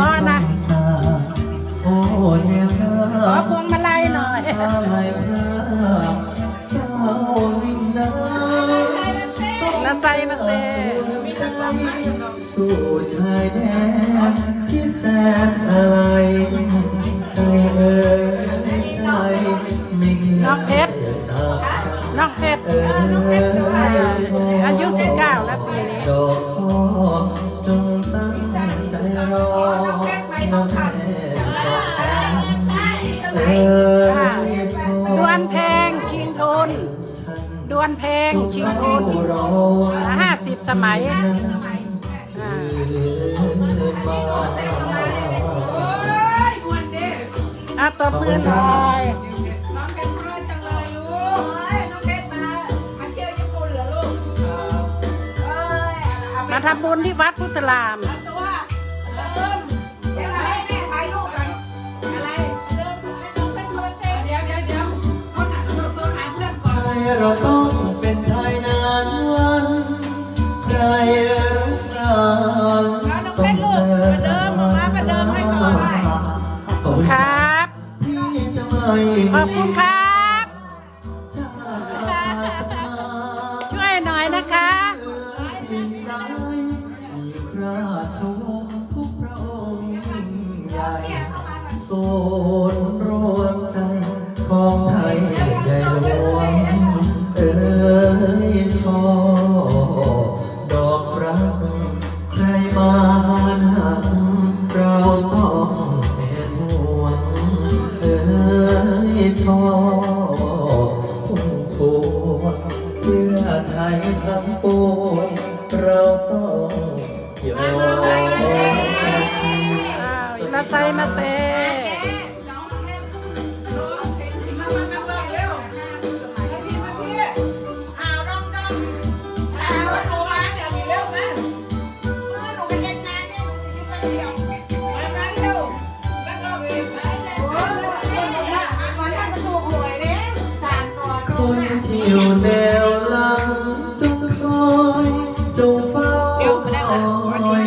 พ่อนะขอพวงมาลัยหน่อยนาใส่มาเซสู่ชายแดนที่แสนอะไรน้องเพชรน้องเพชร เอ่ยชอดวนเพลงชิงทุนฉันดวนเพลงชิงทุนรอวันห้าสิบสมัยอ่าอาตบมือหน่อยมาทำบุญที่วัดพุทธราม เราต้องเป็นไทยนานวัน ใครรักเราต้องเจอขอบคุณคครับรับ ที่จะไม่ขอบคุณครับจากช่วยหน่อยนะคะ สิ่งใดมีราชวงศ์ทุกพระองค์ยิ่งใหญ่ศูน วงเพื่อไทยทั้งปวงเราต้องยอมอ้าวอินาไซมาเซ จงเฝ้าคอย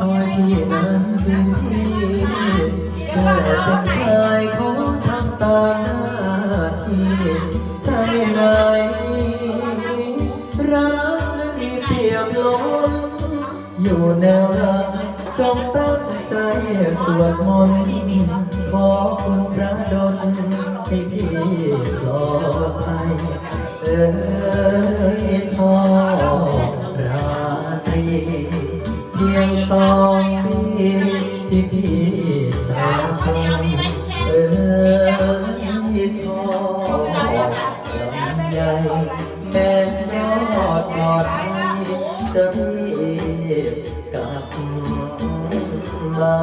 คอยที่นั้นเป็นที่ได้เป็นชายของทำตาหน้าที่ใจไหนรักนั้นมีเปี่ยมล้นอยู่แนวหลังจงตั้งใจสวดมนต์ขอคุณพระดลให้พี่ปลอดภัยเออ สองปีที่พี่จากไปเอ้ยชอบลำใหญ่แม่รอดปลอดภัยจะรีบกลับมา